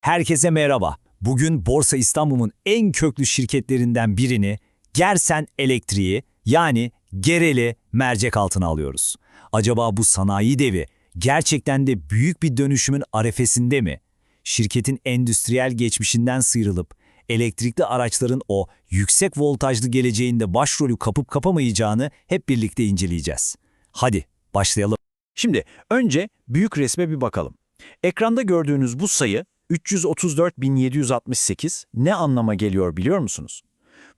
Herkese merhaba. Bugün Borsa İstanbul'un en köklü şirketlerinden birini Gersen Elektriği yani Gereli mercek altına alıyoruz. Acaba bu sanayi devi gerçekten de büyük bir dönüşümün arefesinde mi? Şirketin endüstriyel geçmişinden sıyrılıp elektrikli araçların o yüksek voltajlı geleceğinde başrolü kapıp kapamayacağını hep birlikte inceleyeceğiz. Hadi başlayalım. Şimdi önce büyük resme bir bakalım. Ekranda gördüğünüz bu sayı 334.768 ne anlama geliyor biliyor musunuz?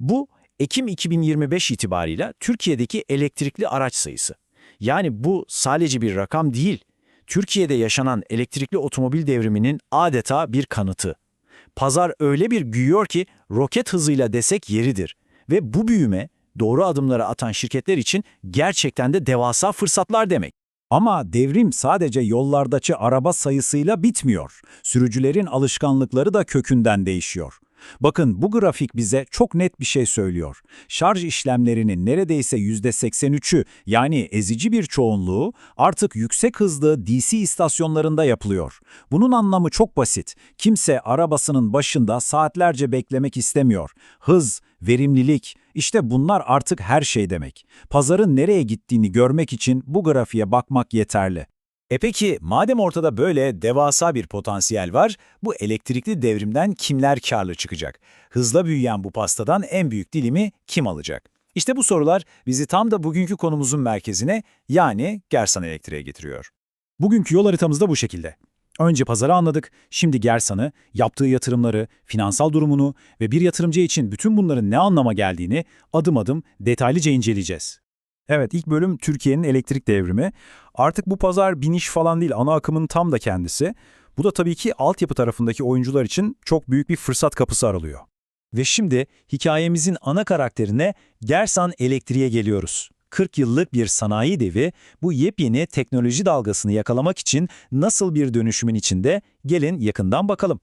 Bu Ekim 2025 itibarıyla Türkiye'deki elektrikli araç sayısı. Yani bu sadece bir rakam değil. Türkiye'de yaşanan elektrikli otomobil devriminin adeta bir kanıtı. Pazar öyle bir büyüyor ki roket hızıyla desek yeridir. Ve bu büyüme doğru adımları atan şirketler için gerçekten de devasa fırsatlar demek. Ama devrim sadece yollardaki araba sayısıyla bitmiyor. Sürücülerin alışkanlıkları da kökünden değişiyor. Bakın bu grafik bize çok net bir şey söylüyor. Şarj işlemlerinin neredeyse %83'ü yani ezici bir çoğunluğu artık yüksek hızlı DC istasyonlarında yapılıyor. Bunun anlamı çok basit. Kimse arabasının başında saatlerce beklemek istemiyor. Hız, verimlilik, işte bunlar artık her şey demek. Pazarın nereye gittiğini görmek için bu grafiğe bakmak yeterli. E peki madem ortada böyle devasa bir potansiyel var, bu elektrikli devrimden kimler karlı çıkacak? Hızla büyüyen bu pastadan en büyük dilimi kim alacak? İşte bu sorular bizi tam da bugünkü konumuzun merkezine yani Gersan Elektriğe getiriyor. Bugünkü yol haritamız da bu şekilde. Önce pazarı anladık, şimdi Gersan'ı, yaptığı yatırımları, finansal durumunu ve bir yatırımcı için bütün bunların ne anlama geldiğini adım adım detaylıca inceleyeceğiz. Evet, ilk bölüm Türkiye'nin elektrik devrimi. Artık bu pazar biniş falan değil, ana akımın tam da kendisi. Bu da tabii ki altyapı tarafındaki oyuncular için çok büyük bir fırsat kapısı aralıyor. Ve şimdi hikayemizin ana karakterine Gersan Elektriğe geliyoruz. 40 yıllık bir sanayi devi bu yepyeni teknoloji dalgasını yakalamak için nasıl bir dönüşümün içinde gelin yakından bakalım.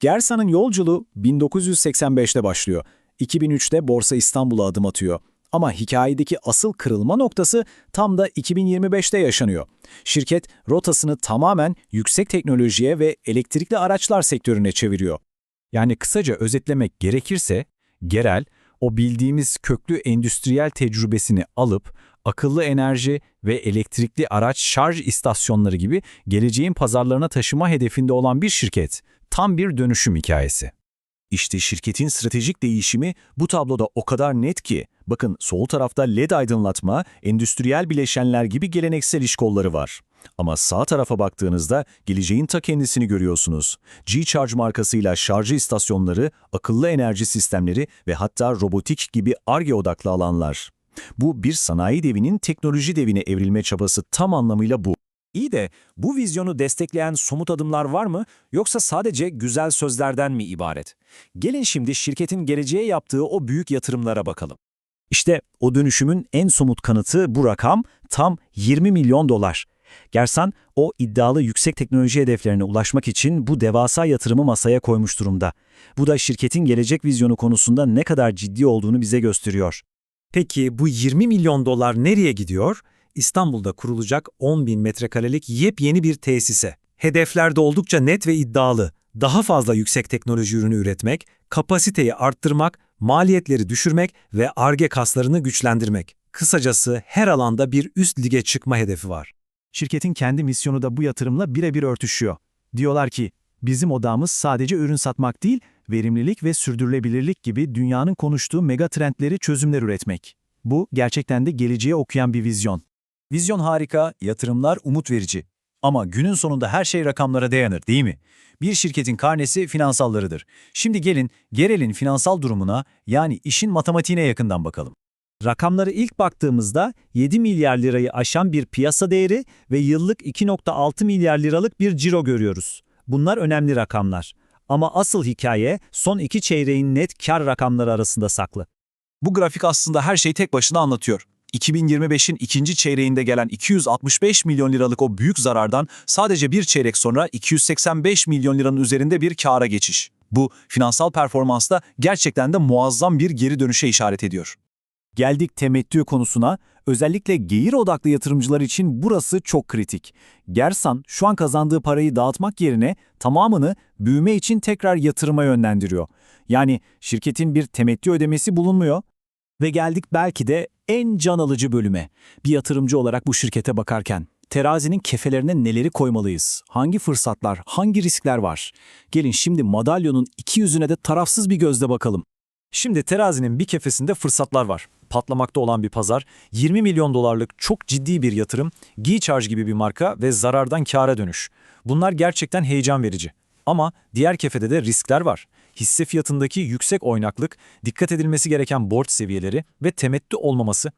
Gersan'ın yolculuğu 1985'te başlıyor. 2003'te Borsa İstanbul'a adım atıyor. Ama hikayedeki asıl kırılma noktası tam da 2025'te yaşanıyor. Şirket rotasını tamamen yüksek teknolojiye ve elektrikli araçlar sektörüne çeviriyor. Yani kısaca özetlemek gerekirse, Gerel, o bildiğimiz köklü endüstriyel tecrübesini alıp akıllı enerji ve elektrikli araç şarj istasyonları gibi geleceğin pazarlarına taşıma hedefinde olan bir şirket. Tam bir dönüşüm hikayesi. İşte şirketin stratejik değişimi bu tabloda o kadar net ki, bakın sol tarafta LED aydınlatma, endüstriyel bileşenler gibi geleneksel iş kolları var. Ama sağ tarafa baktığınızda geleceğin ta kendisini görüyorsunuz. G-Charge markasıyla şarjı istasyonları, akıllı enerji sistemleri ve hatta robotik gibi ARGE odaklı alanlar. Bu bir sanayi devinin teknoloji devine evrilme çabası tam anlamıyla bu. İyi de bu vizyonu destekleyen somut adımlar var mı yoksa sadece güzel sözlerden mi ibaret? Gelin şimdi şirketin geleceğe yaptığı o büyük yatırımlara bakalım. İşte o dönüşümün en somut kanıtı bu rakam tam 20 milyon dolar. Gersan o iddialı yüksek teknoloji hedeflerine ulaşmak için bu devasa yatırımı masaya koymuş durumda. Bu da şirketin gelecek vizyonu konusunda ne kadar ciddi olduğunu bize gösteriyor. Peki bu 20 milyon dolar nereye gidiyor? İstanbul'da kurulacak 10 bin metrekarelik yepyeni bir tesise. Hedefler de oldukça net ve iddialı. Daha fazla yüksek teknoloji ürünü üretmek, kapasiteyi arttırmak, maliyetleri düşürmek ve ARGE kaslarını güçlendirmek. Kısacası her alanda bir üst lige çıkma hedefi var. Şirketin kendi misyonu da bu yatırımla birebir örtüşüyor. Diyorlar ki, bizim odamız sadece ürün satmak değil, verimlilik ve sürdürülebilirlik gibi dünyanın konuştuğu mega trendleri çözümler üretmek. Bu gerçekten de geleceğe okuyan bir vizyon. Vizyon harika, yatırımlar umut verici. Ama günün sonunda her şey rakamlara dayanır değil mi? Bir şirketin karnesi finansallarıdır. Şimdi gelin Gerel'in finansal durumuna yani işin matematiğine yakından bakalım. Rakamları ilk baktığımızda 7 milyar lirayı aşan bir piyasa değeri ve yıllık 2.6 milyar liralık bir ciro görüyoruz. Bunlar önemli rakamlar. Ama asıl hikaye son iki çeyreğin net kar rakamları arasında saklı. Bu grafik aslında her şeyi tek başına anlatıyor. 2025'in ikinci çeyreğinde gelen 265 milyon liralık o büyük zarardan sadece bir çeyrek sonra 285 milyon liranın üzerinde bir kâra geçiş. Bu finansal performansta gerçekten de muazzam bir geri dönüşe işaret ediyor. Geldik temettü konusuna. Özellikle gelir odaklı yatırımcılar için burası çok kritik. Gersan şu an kazandığı parayı dağıtmak yerine tamamını büyüme için tekrar yatırıma yönlendiriyor. Yani şirketin bir temettü ödemesi bulunmuyor. Ve geldik belki de en can alıcı bölüme. Bir yatırımcı olarak bu şirkete bakarken terazinin kefelerine neleri koymalıyız? Hangi fırsatlar, hangi riskler var? Gelin şimdi madalyonun iki yüzüne de tarafsız bir gözle bakalım. Şimdi terazinin bir kefesinde fırsatlar var. Patlamakta olan bir pazar, 20 milyon dolarlık çok ciddi bir yatırım, Gcharge gibi bir marka ve zarardan kâra dönüş. Bunlar gerçekten heyecan verici. Ama diğer kefede de riskler var. Hisse fiyatındaki yüksek oynaklık, dikkat edilmesi gereken borç seviyeleri ve temettü olmaması.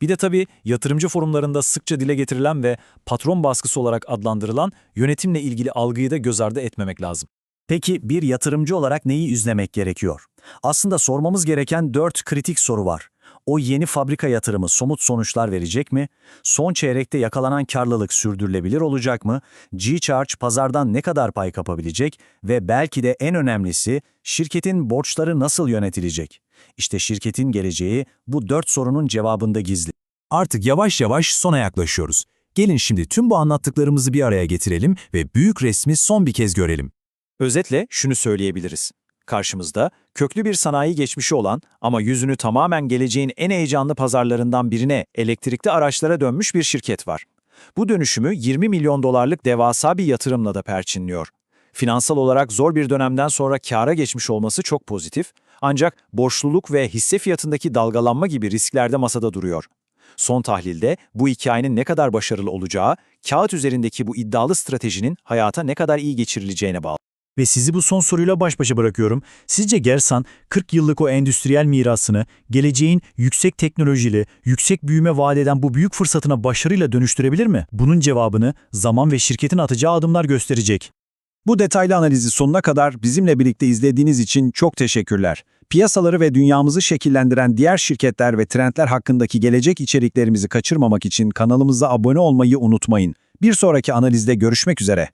Bir de tabii yatırımcı forumlarında sıkça dile getirilen ve patron baskısı olarak adlandırılan yönetimle ilgili algıyı da göz ardı etmemek lazım. Peki bir yatırımcı olarak neyi üzlemek gerekiyor? Aslında sormamız gereken dört kritik soru var. O yeni fabrika yatırımı somut sonuçlar verecek mi? Son çeyrekte yakalanan karlılık sürdürülebilir olacak mı? G-Charge pazardan ne kadar pay kapabilecek? Ve belki de en önemlisi şirketin borçları nasıl yönetilecek? İşte şirketin geleceği bu dört sorunun cevabında gizli. Artık yavaş yavaş sona yaklaşıyoruz. Gelin şimdi tüm bu anlattıklarımızı bir araya getirelim ve büyük resmi son bir kez görelim. Özetle şunu söyleyebiliriz. Karşımızda köklü bir sanayi geçmişi olan ama yüzünü tamamen geleceğin en heyecanlı pazarlarından birine elektrikli araçlara dönmüş bir şirket var. Bu dönüşümü 20 milyon dolarlık devasa bir yatırımla da perçinliyor. Finansal olarak zor bir dönemden sonra kâra geçmiş olması çok pozitif ancak borçluluk ve hisse fiyatındaki dalgalanma gibi riskler de masada duruyor. Son tahlilde bu hikayenin ne kadar başarılı olacağı, kağıt üzerindeki bu iddialı stratejinin hayata ne kadar iyi geçirileceğine bağlı. Ve sizi bu son soruyla baş başa bırakıyorum. Sizce Gersan 40 yıllık o endüstriyel mirasını geleceğin yüksek teknolojili, yüksek büyüme vaat eden bu büyük fırsatına başarıyla dönüştürebilir mi? Bunun cevabını zaman ve şirketin atacağı adımlar gösterecek. Bu detaylı analizi sonuna kadar bizimle birlikte izlediğiniz için çok teşekkürler. Piyasaları ve dünyamızı şekillendiren diğer şirketler ve trendler hakkındaki gelecek içeriklerimizi kaçırmamak için kanalımıza abone olmayı unutmayın. Bir sonraki analizde görüşmek üzere.